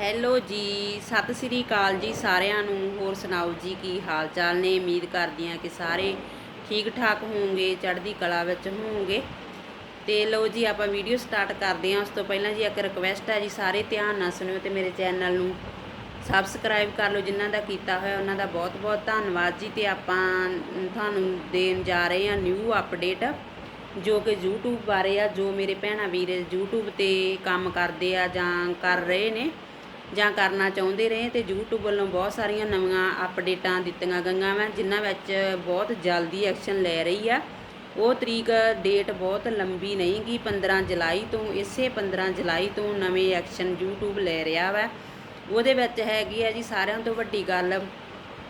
Hello ਜੀ, ਸਤਿ ਸ੍ਰੀ ਅਕਾਲ ਜੀ ਸਾਰਿਆਂ ਨੂੰ। ਹੋਰ ਸੁਣਾਓ ਜੀ, ਕੀ ਹਾਲ ਚਾਲ ਨੇ? ਉਮੀਦ ਕਰਦੀ ਹਾਂ ਕਿ ਸਾਰੇ ਠੀਕ ਠਾਕ ਹੋਵੋਗੇ ਚੜ੍ਹਦੀ ਕਲਾ ਵਿੱਚ ਹੋਵੋਗੇ ਤੇ ਲਓ ਜੀ, ਆਪਾਂ ਵੀਡੀਓ ਸਟਾਰਟ ਕਰਦੇ ਹਾਂ। ਉਸ ਤੋਂ ਪਹਿਲਾਂ ਜੀ, ਇੱਕ ਰਿਕਵੈਸਟ ਹੈ ਜੀ, ਸਾਰੇ ਧਿਆਨ ਨਾਲ ਸੁਣਿਓ ਤੇ ਮੇਰੇ ਚੈਨਲ ਨੂੰ ਸਬਸਕ੍ਰਾਈਬ ਕਰ ਲਓ। ਜਿਨ੍ਹਾਂ ਦਾ ਕੀਤਾ ਹੋਇਆ, ਉਹਨਾਂ ਦਾ ਬਹੁਤ ਬਹੁਤ ਧੰਨਵਾਦ ਜੀ। ਤੇ ਆਪਾਂ ਤੁਹਾਨੂੰ ਦੇਣ ਜਾ ਰਹੇ ਹਾਂ ਨਿਊ ਅਪਡੇਟ ਜੋ ਕਿ YouTube ਬਾਰੇ ਆ, ਜੋ ਮੇਰੇ ਭੈਣਾਂ ਵੀਰ YouTube ਤੇ ਕੰਮ ਕਰਦੇ ਆ ਜਾਂ ਕਰ ਰਹੇ ਨੇ। ਜਾਂ ਕਰਨਾ ਚਾਹੁੰਦੇ ਰਹੇ ਤੇ YouTube ਵੱਲੋਂ ਬਹੁਤ ਸਾਰੀਆਂ ਨਵੀਆਂ ਅਪਡੇਟਾਂ ਦਿੱਤੀਆਂ ਗਈਆਂ ਵਾ ਜਿਨ੍ਹਾਂ ਵਿੱਚ ਬਹੁਤ ਜਲਦੀ ਐਕਸ਼ਨ ਲੈ ਰਹੀ ਆ। ਉਹ ਤਰੀਕ ਡੇਟ ਬਹੁਤ ਲੰਬੀ ਨਹੀਂ ਗੀ 15 ਜੁਲਾਈ ਤੋਂ ਇਸੇ 15 ਜੁਲਾਈ ਤੋਂ ਨਵੇਂ ਐਕਸ਼ਨ YouTube ਲੈ ਰਿਹਾ ਵਾ। ਉਹਦੇ ਵਿੱਚ ਹੈਗੀ ਆ ਜੀ ਸਾਰਿਆਂ ਤੋਂ ਵੱਡੀ ਗੱਲ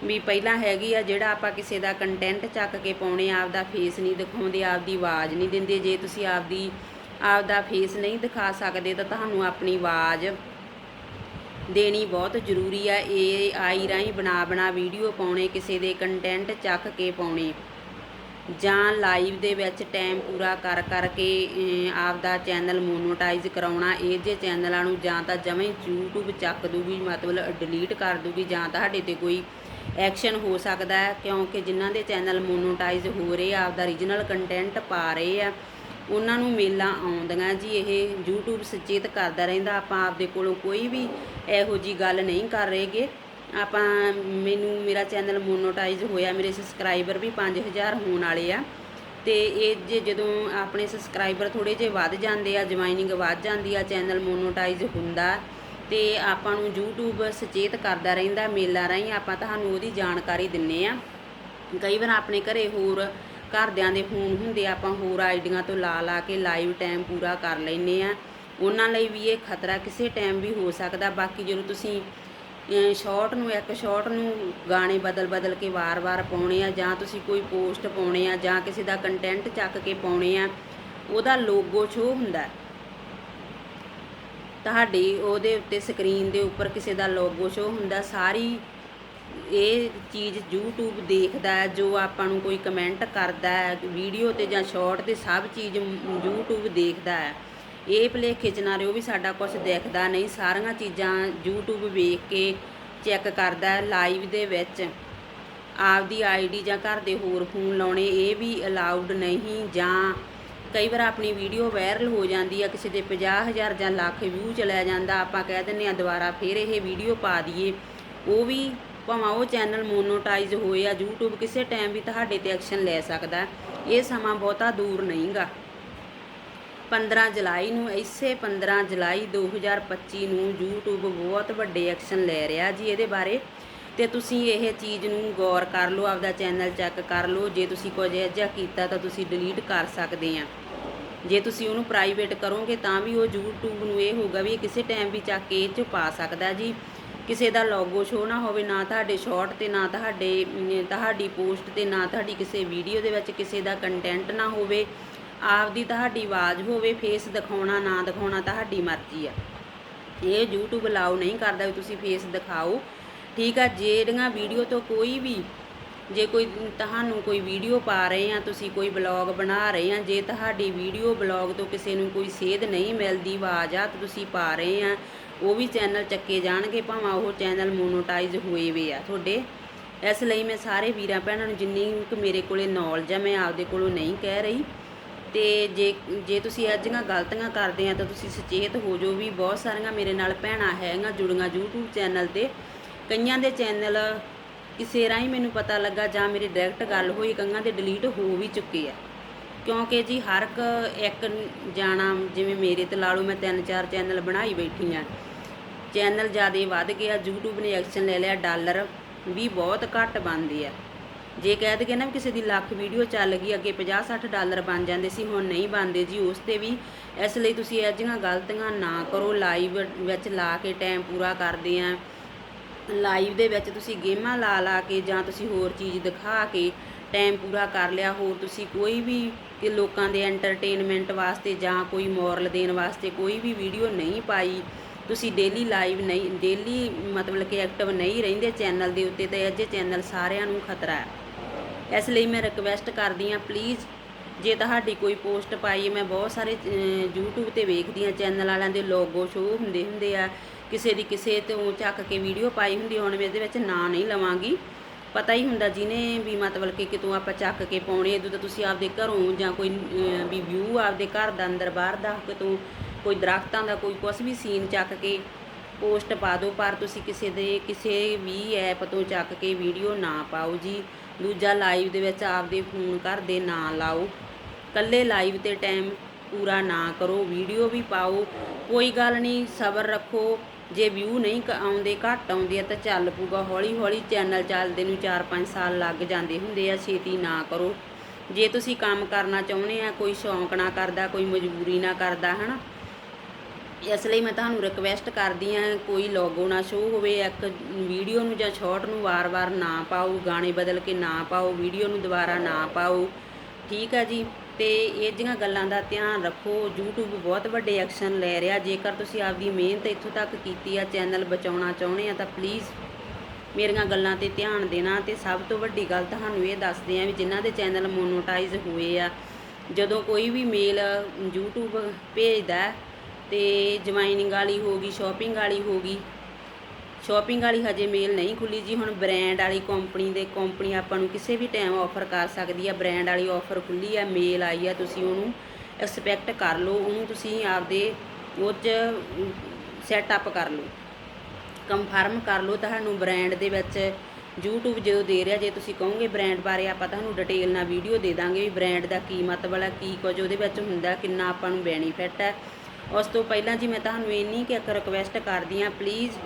ਵੀ ਪਹਿਲਾਂ ਹੈਗੀ ਆ ਜਿਹੜਾ ਆਪਾਂ ਕਿਸੇ ਦਾ ਕੰਟੈਂਟ ਚੱਕ ਕੇ ਪਾਉਣੇ ਆ, ਆਪਦਾ ਫੇਸ ਨਹੀਂ ਦਿਖਾਉਂਦੇ ਆਪਦੀ ਆਵਾਜ਼ ਨਹੀਂ ਦਿੰਦੇ। ਜੇ ਤੁਸੀਂ ਆਪਦੀ ਆਪਦਾ ਫੇਸ ਨਹੀਂ ਦਿਖਾ ਸਕਦੇ ਤਾਂ ਤੁਹਾਨੂੰ ਆਪਣੀ ਆਵਾਜ਼ ਦੇਣੀ ਬਹੁਤ ਜ਼ਰੂਰੀ ਆ ਇਹ ਆਈ ਰਾਹੀਂ ਬਣਾ ਬਣਾ ਵੀਡੀਓ ਪਾਉਣੇ ਕਿਸੇ ਦੇ ਕੰਟੈਂਟ ਚੱਕ ਕੇ ਪਾਉਣੇ। ਜਾਂ ਲਾਈਵ ਦੇ ਵਿੱਚ ਟਾਈਮ ਪੂਰਾ ਕਰ ਕਰਕੇ ਅਹ, ਆਪਦਾ ਚੈਨਲ ਮੋਨੋਟਾਈਜ਼ ਕਰਾਉਣਾ ਇਹ ਜੇ ਚੈਨਲਾਂ ਨੂੰ ਜਾਂ ਤਾਂ ਜਵੇਂ YouTube ਚੱਕ ਦੂਗੀ ਮਤਲਬ ਡਿਲੀਟ ਕਰ ਦੂਗੀ ਜਾਂ ਤੁਹਾਡੇ ਤੇ ਕੋਈ ਐਕਸ਼ਨ ਹੋ ਸਕਦਾ ਹੈ ਕਿਉਂਕਿ ਜਿਨ੍ਹਾਂ ਦੇ ਚੈਨਲ ਮੋਨੋਟਾਈਜ਼ ਹੋ ਰਹੇ ਆ ਆਪਦਾ ਰੀਜਨਲ ਕੰਟੈਂਟ ਪਾ ਰਹੇ ਆ ਉਹਨਾਂ ਨੂੰ ਮੇਲਾਂ ਆਉਂਦੀਆਂ ਜੀ, ਇਹ YouTube ਸੁਚੇਤ ਕਰਦਾ ਰਹਿੰਦਾ। ਆਪਾਂ ਆਪਦੇ ਕੋਲੋਂ ਕੋਈ ਵੀ ਇਹੋ ਜੀ ਗੱਲ ਨਹੀਂ ਕਰ ਰਹੇਗੇ ਆਪਾਂ ਮੈਨੂੰ, ਮੇਰਾ ਚੈਨਲ ਮੋਨੋਟਾਈਜ਼ ਹੋਇਆ, ਮੇਰੇ ਸਬਸਕ੍ਰਾਈਬਰ ਵੀ 5000 ਹੋਣ ਵਾਲੇ ਆ। ਤੇ ਇਹ ਜੇ ਜਦੋਂ ਆਪਣੇ ਸਬਸਕ੍ਰਾਈਬਰ ਥੋੜੇ ਜਿਹੇ ਵੱਧ ਜਾਂਦੇ ਆ, ਜੁਆਇਨਿੰਗ ਵੱਧ ਜਾਂਦੀ ਆ, ਚੈਨਲ ਮੋਨੋਟਾਈਜ਼ ਹੁੰਦਾ, ਤੇ ਆਪਾਂ ਨੂੰ YouTube ਸੁਚੇਤ ਕਰਦਾ ਰਹਿੰਦਾ, ਮੇਲਾਂ ਰਾਹੀਂ ਆਪਾਂ ਤੁਹਾਨੂੰ ਉਹਦੀ ਜਾਣਕਾਰੀ ਦਿੰਨੇ ਆ। ਕਈ ਵਾਰ ਆਪਣੇ ਘਰੇ ਹੋਰ ਘਰਦਿਆਂ ਦੇ ਫੋਨ ਹੁੰਦੇ ਆਪਾਂ ਹੋਰ ਆਈਡੀਆਂ ਤੋਂ ਲਾ ਲਾ ਕੇ ਲਾਈਵ ਟਾਈਮ ਪੂਰਾ ਕਰ ਲੈਨੇ ਆ। ਉਹਨਾਂ ਲਈ ਵੀ ਇਹ ਖਤਰਾ ਕਿਸੇ ਟਾਈਮ ਵੀ ਹੋ ਸਕਦਾ। ਬਾਕੀ ਜਦੋਂ ਤੁਸੀਂ ਸ਼ਾਰਟ ਨੂੰ, ਇੱਕ ਸ਼ਾਰਟ ਨੂੰ ਗਾਣੇ ਬਦਲ ਬਦਲ ਕੇ ਵਾਰ-ਵਾਰ ਪਾਉਣੇ ਆ, ਜਾਂ ਤੁਸੀਂ ਕੋਈ ਪੋਸਟ ਪਾਉਣੇ ਆ, ਜਾਂ ਕਿਸੇ ਦਾ ਕੰਟੈਂਟ ਚੱਕ ਕੇ ਪਾਉਣੇ ਆ, ਉਹਦਾ ਲੋਗੋ ਸ਼ੋ ਹੁੰਦਾ ਤੁਹਾਡੀ ਉਹਦੇ ਉੱਤੇ ਸਕਰੀਨ ਦੇ ਉੱਪਰ ਕਿਸੇ ਦਾ ਲੋਗੋ ਸ਼ੋ ਹੁੰਦਾ। ਸਾਰੀ ਇਹ ਚੀਜ਼ YouTube ਦੇਖਦਾ ਜੋ ਆਪਾਂ ਨੂੰ ਕੋਈ ਕਮੈਂਟ ਕਰਦਾ ਵੀਡੀਓ ਤੇ ਜਾਂ ਸ਼ਾਰਟ ਤੇ ਸਭ ਚੀਜ਼ ਮ- YouTube ਦੇਖਦਾ ਹੈ। ਇਹ ਭੁਲੇਖੇ ਚ ਨਾ ਰਿਓ ਵੀ ਸਾਡਾ ਕੁਝ ਦੇਖਦਾ ਨਹੀਂ, ਸਾਰੀਆਂ ਚੀਜ਼ਾਂ YouTube ਵੇਖ ਕੇ ਚੈੱਕ ਕਰਦਾ ਲਾਈਵ ਦੇ ਵਿੱਚ। ਆਪਦੀ ਆਈਡੀ ਜਾਂ ਘਰ ਦੇ ਹੋਰ ਫੋਨ ਲਾਉਣੇ, ਇਹ ਵੀ ਅਲਾਉਡ ਨਹੀਂ, ਜਾਂ ਕਈ ਵਾਰ ਆਪਣੀ ਵੀਡੀਓ ਵਾਇਰਲ ਹੋ ਜਾਂਦੀ ਆ, ਕਿਸੇ ਦੇ 50000 ਜਾਂ ਲੱਖ ਵਿਊ ਚਲਿਆ ਜਾਂਦਾ, ਆਪਾਂ ਕਹਿ ਦਿੰਨੇ ਆ ਦੁਬਾਰਾ ਫਿਰ ਇਹ ਵੀਡੀਓ ਪਾ ਦਈਏ। ਉਹ ਵੀ ਭਾਵੇਂ ਉਹ ਚੈਨਲ ਮੋਨੋਟਾਈਜ਼ ਹੋਏ ਆ, YouTube ਕਿਸੇ ਟਾਈਮ ਵੀ ਤੁਹਾਡੇ ਤੇ ਐਕਸ਼ਨ ਲੈ ਸਕਦਾ ਇਹ ਸਮਾਂ ਬਹੁਤਾ ਦੂਰ ਨਹੀਂਗਾ। 15 ਜੁਲਾਈ ਨੂੰ, ਇਸੇ 15 ਜੁਲਾਈ 2025 ਨੂੰ YouTube ਬਹੁਤ ਵੱਡੇ ਐਕਸ਼ਨ ਲੈ ਰਿਹਾ ਜੀ ਇਹਦੇ ਬਾਰੇ। ਤੇ ਤੁਸੀਂ ਇਹ ਚੀਜ਼ ਨੂੰ ਗੌਰ ਕਰ ਲਓ, ਆਪਦਾ ਚੈਨਲ ਚੈੱਕ ਕਰ ਲਓ। ਜੇ ਤੁਸੀਂ ਕੁਝ ਅਜਿਹਾ ਕੀਤਾ ਤਾਂ ਤੁਸੀਂ ਡਿਲੀਟ ਕਰ ਸਕਦੇ ਆ। ਜੇ ਤੁਸੀਂ ਉਹਨੂੰ ਪ੍ਰਾਈਵੇਟ ਕਰੋਗੇ ਤਾਂ ਵੀ ਉਹ YouTube ਨੂੰ ਇਹ ਹੋਊਗਾ ਵੀ ਇਹ ਕਿਸੇ ਟਾਈਮ ਵੀ ਚੱਕ ਕੇ ਇਹ 'ਚ ਪਾ ਸਕਦਾ ਜੀ। ਕਿਸੇ ਦਾ ਲੋਗੋ ਸ਼ੋ ਨਾ ਹੋਵੇ, ਨਾ ਤੁਹਾਡੇ ਸ਼ਾਰਟ ਤੇ, ਨਾ ਤੁਹਾਡੇ ਤੁਹਾਡੀ ਪੋਸਟ ਤੇ, ਨਾ ਤੁਹਾਡੀ ਕਿਸੇ ਵੀਡੀਓ ਦੇ ਵਿੱਚ ਕਿਸੇ ਦਾ ਕੰਟੈਂਟ ਨਾ ਹੋਵੇ, ਆਪਦੀ ਤੁਹਾਡੀ ਆਵਾਜ਼ ਹੋਵੇ ਫੇਸ ਦਿਖਾਉਣਾ, ਨਾ ਦਿਖਾਉਣਾ ਤੁਹਾਡੀ ਮਰਜ਼ੀ ਆ। ਇਹ YouTube ਅਲਾਉ ਨਹੀਂ ਕਰਦਾ ਵੀ ਤੁਸੀਂ ਫੇਸ ਦਿਖਾਓ। ਠੀਕ ਆ ਜਿਹੜੀਆਂ ਵੀਡੀਓ ਤੋਂ ਕੋਈ ਵੀ, ਜੇ ਕੋਈ ਤੁਹਾਨੂੰ ਕੋਈ ਵੀਡੀਓ ਪਾ ਰਹੇ ਆ, ਤੁਸੀਂ ਕੋਈ ਬਲੌਗ ਬਣਾ ਰਹੇ ਆ, ਜੇ ਤੁਹਾਡੀ ਵੀਡੀਓ ਬਲੌਗ ਤੋਂ ਕਿਸੇ ਨੂੰ ਕੋਈ ਸੇਧ ਨਹੀਂ ਮਿਲਦੀ, ਆਵਾਜ਼ ਆ ਤਾਂ ਤੁਸੀਂ ਪਾ ਰਹੇ ਆ ਉਹ ਵੀ ਚੈਨਲ ਚੱਕੇ ਜਾਣਗੇ, ਭਾਵੇਂ ਉਹ ਚੈਨਲ ਮੋਨੋਟਾਈਜ਼ ਹੋਏ ਵੇ ਆ ਤੁਹਾਡੇ। ਇਸ ਲਈ ਮੈਂ ਸਾਰੇ ਵੀਰਾਂ ਭੈਣਾਂ ਨੂੰ ਜਿੰਨੀ ਕੁ ਮੇਰੇ ਕੋਲੇ ਨੌਲੇਜ ਆ, ਮੈਂ ਆਪਦੇ ਕੋਲੋਂ ਨਹੀਂ ਕਹਿ ਰਹੀ। ਤੇ ਜੇ ਜੇ ਤੁਸੀਂ ਅੱਜ ਜਿਹੀਆਂ ਗਲਤੀਆਂ ਕਰਦੇ ਆ, ਤਾਂ ਤੁਸੀਂ ਸੁਚੇਤ ਹੋ ਜਾਓ ਵੀ ਬਹੁਤ ਸਾਰੀਆਂ ਮੇਰੇ ਨਾਲ ਭੈਣਾਂ ਹੈਗੀਆਂ ਜੁੜੀਆਂ YouTube ਚੈਨਲ ਤੇ। ਕਈਆਂ ਦੇ ਚੈਨਲ ਕਿਸੇ ਰਾਹੀਂ ਮੈਨੂੰ ਪਤਾ ਲੱਗਾ ਜਾਂ ਮੇਰੀ ਡਾਇਰੈਕਟ ਗੱਲ ਹੋਈ, ਕਈਆਂ ਦੇ ਡਿਲੀਟ ਹੋ ਵੀ ਚੁੱਕੇ ਆ। ਕਿਉਂਕਿ ਜੀ ਹਰ ਇੱਕ ਇੱਕ ਜਾਣਾ, ਜਿਵੇਂ ਮੇਰੇ ਤੇ ਲਾ ਲਓ ਮੈਂ ਤਿੰਨ ਚਾਰ ਚੈਨਲ ਬਣਾਈ ਬੈਠੀ ਆ। ਚੈਨਲ ਜ਼ਿਆਦਾ ਵੱਧ ਗਿਆ YouTube ਨੇ ਐਕਸ਼ਨ ਲੈ ਲਿਆ, ਡਾਲਰ ਵੀ ਬਹੁਤ ਘੱਟ ਬਣਦੇ ਆ। ਜੇ ਕਹਿ ਦਈਏ ਨਾ ਵੀ ਕਿਸੇ ਦੀ ਲੱਖ ਵੀਡੀਓ ਚੱਲ ਗਈ, ਅੱਗੇ 50 60 ਡਾਲਰ ਬਣ ਜਾਂਦੇ ਸੀ, ਹੁਣ ਨਹੀਂ ਬਣਦੇ ਜੀ, ਉਸ ਤੇ ਵੀ ਇਸ ਲਈ ਤੁਸੀਂ ਇਹ ਜਿਹੀਆਂ ਗਲਤੀਆਂ ਨਾ ਕਰੋ ਲਾਈਵ ਵਿੱਚ ਲਾ ਕੇ ਟਾਈਮ ਪੂਰਾ ਕਰਦੇ ਆ। ਲਾਈਵ ਦੇ ਵਿੱਚ ਤੁਸੀਂ ਗੇਮਾਂ ਲਾ ਲਾ ਕੇ ਜਾਂ ਤੁਸੀਂ ਹੋਰ ਚੀਜ਼ ਦਿਖਾ ਕੇ ਟਾਈਮ ਪੂਰਾ ਕਰ ਲਿਆ, ਹੋਰ ਤੁਸੀਂ ਕੋਈ ਵੀ ਕਿ ਲੋਕਾਂ ਦੇ ਐਂਟਰਟੇਨਮੈਂਟ ਵਾਸਤੇ ਜਾਂ ਕੋਈ ਮੋਰਲ ਦੇਣ ਵਾਸਤੇ ਕੋਈ ਵੀ ਵੀਡੀਓ ਨਹੀਂ ਪਾਈ ਤੁਸੀਂ ਡੇਲੀ ਲਾਈਵ ਨਹੀਂ ਡੇਲੀ ਮਤਲਬ ਕਿ ਐਕਟਿਵ ਨਹੀਂ ਰਹਿੰਦੇ ਚੈਨਲ ਦੇ ਉੱਤੇ ਤਾਂ ਅਜੇ ਚੈਨਲ ਸਾਰਿਆਂ ਨੂੰ ਖਤਰਾ ਹੈ। ਇਸ ਲਈ ਮੈਂ ਰਿਕਵੈਸਟ ਕਰਦੀ ਹਾਂ ਪਲੀਜ਼ ਜੇ ਤੁਹਾਡੀ ਕੋਈ ਪੋਸਟ ਪਾਈ ਮੈਂ ਬਹੁਤ ਸਾਰੇ ਅਹ, YouTube ਤੇ ਵੇਖਦੀ ਆ ਚੈਨਲ ਵਾਲਿਆਂ ਦੇ ਲੋਗੋ ਸ਼ੋਅ ਹੁੰਦੇ ਹੁੰਦੇ ਆ ਕਿਸੇ ਦੀ ਕਿਸੇ ਤੋਂ ਚੱਕ ਕੇ ਵੀਡੀਓ ਪਾਈ ਹੁੰਦੀ ਹੁਣ ਮੈਂ ਇਹਦੇ ਵਿੱਚ ਨਾਂ ਨਹੀਂ ਲਵਾਂਗੀ। ਪਤਾ ਹੀ ਹੁੰਦਾ ਜਿਹਨੇ ਵੀ ਮਤਲਬ ਕਿ ਕਿਤੋਂ ਆਪਾਂ ਚੱਕ ਕੇ ਪਾਉਣੇ ਉਦੋਂ ਤਾਂ ਤੁਸੀਂ ਆਪਦੇ ਘਰੋਂ ਜਾਂ ਕੋਈ ਵੀ ਵਿਊ ਆਪਦੇ ਘਰ ਦਾ ਅੰਦਰ ਬਾਹਰ ਦਾ ਕਿਤੋਂ ਕੋਈ ਦਰਖਤਾਂ ਦਾ ਕੋਈ ਕੁਛ ਵੀ ਸੀਨ ਚੱਕ ਕੇ ਪੋਸਟ ਪਾ ਦਿਓ, ਪਰ ਤੁਸੀਂ ਕਿਸੇ ਦੇ, ਕਿਸੇ ਵੀ ਐਪ ਤੋਂ ਚੱਕ ਕੇ ਵੀਡੀਓ ਨਾ ਪਾਓ ਜੀ। ਦੂਜਾ ਲਾਈਵ ਦੇ ਵਿੱਚ ਆਪਦੇ ਫੋਨ ਘਰ ਦੇ ਨਾ ਲਾਓ। ਕੱਲੇ ਲਾਈਵ ਤੇ ਟਾਈਮ ਪੂਰਾ ਨਾ ਕਰੋ, ਵੀਡੀਓ ਵੀ ਪਾਓ। ਕੋਈ ਗੱਲ ਨਹੀਂ, ਸਬਰ ਰੱਖੋ। ਜੇ ਵਿਊ ਨਹੀਂ ਕ- ਆਉਂਦੇ, ਘੱਟ ਆਉਂਦੇ ਆ, ਤਾਂ ਚੱਲ ਪੂਗਾ ਹੌਲੀ ਹੌਲੀ ਚੈਨਲ ਚੱਲਦੇ ਨੂੰ 4-5 ਸਾਲ ਲੱਗ ਜਾਂਦੇ ਹੁੰਦੇ ਆ, ਛੇਤੀ ਨਾ ਕਰੋ। ਜੇ ਤੁਸੀਂ ਕੰਮ ਕਰਨਾ ਚਾਹੁੰਦੇ ਆ, ਕੋਈ ਸ਼ੌਂਕ ਨਾ ਕਰਦਾ, ਕੋਈ ਮਜਬੂਰੀ ਨਾ ਕਰਦਾ, ਹਨਾ? ਇਸ ਲਈ ਮੈਂ ਤੁਹਾਨੂੰ ਰਿਕਵੈਸਟ ਕਰਦੀ ਆ ਕੋਈ ਲੋਗੋ ਨਾ ਸ਼ੋ ਹੋਵੇ, ਇੱਕ ਵੀਡੀਓ ਨੂੰ ਜਾਂ ਸ਼ਾਰਟ ਨੂੰ ਵਾਰ-ਵਾਰ ਨਾ ਪਾਓ, ਗਾਣੇ ਬਦਲ ਕੇ ਨਾ ਪਾਓ ਵੀਡੀਓ ਨੂੰ ਦੁਬਾਰਾ ਨਾ ਪਾਓ, ਠੀਕ ਆ ਜੀ? ਤੇ ਇਹ ਜਿਹੀਆਂ ਗੱਲਾਂ ਦਾ ਧਿਆਨ ਰੱਖੋ, YouTube ਬਹੁਤ ਵੱਡੇ ਐਕਸ਼ਨ ਲੈ ਰਿਹਾ, ਜੇਕਰ ਤੁਸੀਂ ਆਪਦੀ ਮਿਹਨਤ ਇੱਥੋਂ ਤੱਕ ਕੀਤੀ ਆ ਚੈਨਲ ਬਚਾਉਣਾ ਚਾਹੁੰਦੇ ਆ, ਤਾਂ ਪਲੀਜ਼ ਮੇਰੀਆਂ ਗੱਲਾਂ ਤੇ ਧਿਆਨ ਦੇਣਾ, ਤੇ ਸਭ ਤੋਂ ਵੱਡੀ ਗੱਲ ਤੁਹਾਨੂੰ ਇਹ ਦੱਸਦੇ ਆ ਵੀ ਜਿਨ੍ਹਾਂ ਦੇ ਚੈਨਲ ਮੋਨੋਟਾਈਜ਼ ਹੋਏ ਆ, ਜਦੋਂ ਕੋਈ ਵੀ ਮੇਲ YouTube ਭੇਜਦਾ ਤੇ ਜੁਆਇਨਿੰਗ ਵਾਲੀ ਹੋ ਗਈ ਸ਼ਾਪਿੰਗ ਵਾਲੀ ਹੋ ਗਈ। ਸ਼ਾਪਿੰਗ ਵਾਲੀ ਹਜੇ ਮੇਲ ਨਹੀਂ ਖੁੱਲੀ ਜੀ, ਹੁਣ ਬ੍ਰਾਂਡ ਵਾਲੀ ਕੰਪਨੀ ਦੇ ਕੰਪਨੀ ਆਪਾਂ ਨੂੰ ਕਿਸੇ ਵੀ ਟਾਈਮ ਆਫਰ ਕਰ ਸਕਦੀ ਆ। ਬ੍ਰਾਂਡ ਵਾਲੀ ਆਫਰ ਖੁੱਲੀ ਆ ਮੇਲ ਆਈ ਆ, ਤੁਸੀਂ ਉਹਨੂੰ ਐਕਸਪੈਕਟ ਕਰ ਲਓ, ਉਹਨੂੰ ਤੁਸੀਂ ਆਪਦੇ ਉਹ 'ਚ ਸੈਟ ਅਪ ਕਰ ਲਓ। ਕੰਫਰਮ ਕਰ ਲਓ ਤੁਹਾਨੂੰ ਬ੍ਰਾਂਡ ਦੇ ਵਿੱਚ। YouTube ਜਦੋਂ ਦੇ ਰਿਹਾ, ਜੇ ਤੁਸੀਂ ਕਹੋਗੇ ਬ੍ਰਾਂਡ ਬਾਰੇ ਆਪਾਂ ਤੁਹਾਨੂੰ ਡਿਟੇਲ ਨਾਲ ਵੀਡੀਓ ਦੇ ਦਾਂਗੇ ਵੀ ਬ੍ਰਾਂਡ ਦਾ ਕੀ ਮਤਲਬ ਹੈ ਕੀ ਕੁਝ ਉਹਦੇ ਵਿੱਚ ਹੁੰਦਾ, ਕਿੰਨਾ ਆਪਾਂ ਨੂੰ ਬੈਨੀਫਿਟ ਹੈ ਉਸ ਤੋਂ ਪਹਿਲਾਂ ਜੀ ਮੈਂ ਤੁਹਾਨੂੰ ਇੰਨੀ ਕਿ ਇੱਕ ਰਿਕਵੈਸਟ ਕਰਦੀ ਆ ਪਲੀਜ਼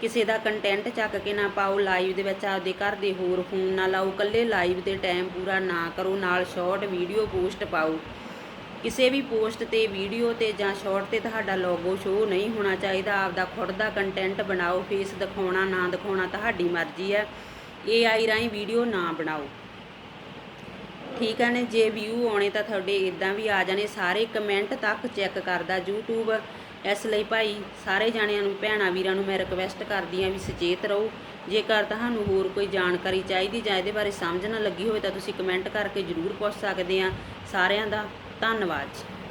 ਕਿਸੇ ਦਾ ਕੰਟੈਂਟ ਚੱਕ ਕੇ ਨਾ ਪਾਓ ਲਾਈਵ ਦੇ ਵਿੱਚ ਆਪਦੇ ਘਰ ਦੇ ਹੋਰ ਫੋਨ ਨਾ ਲਾਓ ਕੱਲੇ ਲਾਈਵ ਦੇ ਟਾਈਮ ਪੂਰਾ ਨਾ ਕਰੋ, ਨਾਲ ਸ਼ਾਰਟ ਵੀਡੀਓ ਪੋਸਟ ਪਾਓ। ਕਿਸੇ ਵੀ ਪੋਸਟ ਤੇ ਵੀਡੀਓ ਤੇ ਜਾਂ ਸ਼ਾਰਟ ਤੇ ਤੁਹਾਡਾ ਲੋਗੋ ਸ਼ੋ ਨਹੀਂ ਹੋਣਾ ਚਾਹੀਦਾ, ਆਪਦਾ ਖੁਦ ਦਾ ਕੰਟੈਂਟ ਬਣਾਓ ਫੇਸ ਦਿਖਾਉਣਾ, ਨਾ ਦਿਖਾਉਣਾ ਤੁਹਾਡੀ ਮਰਜ਼ੀ ਹੈ। AI ਰਾਹੀਂ ਵੀਡੀਓ ਨਾ ਬਣਾਓ। ਠੀਕ ਹੈ ਨੇ, ਜੇ ਵਿਊ ਆਉਣੇ ਤਾਂ ਤੁਹਾਡੇ ਇਦਾਂ ਵੀ ਆ ਜਾਣੇ, ਸਾਰੇ ਕਮੈਂਟ ਤੱਕ ਚੈੱਕ ਕਰਦਾ YouTube ਇਸ ਲਈ ਭਾਈ ਸਾਰੇ ਜਾਣਿਆਂ ਨੂੰ, ਭੈਣਾਂ ਵੀਰਾਂ ਨੂੰ ਮੈਂ ਰਿਕਵੈਸਟ ਕਰਦੀ ਆਂ ਵੀ ਸੁਚੇਤ ਰਹੋ। ਜੇਕਰ ਤੁਹਾਨੂੰ ਹੋਰ ਕੋਈ ਜਾਣਕਾਰੀ ਚਾਹੀਦੀ ਜਾਂ ਇਹਦੇ ਬਾਰੇ ਸਮਝ ਨਾ ਲੱਗੀ ਹੋਵੇ ਤਾਂ ਤੁਸੀਂ ਕਮੈਂਟ ਕਰਕੇ ਜ਼ਰੂਰ ਪੁੱਛ ਸਕਦੇ ਆ। ਸਾਰਿਆਂ ਦਾ ਧੰਨਵਾਦ ਜੀ।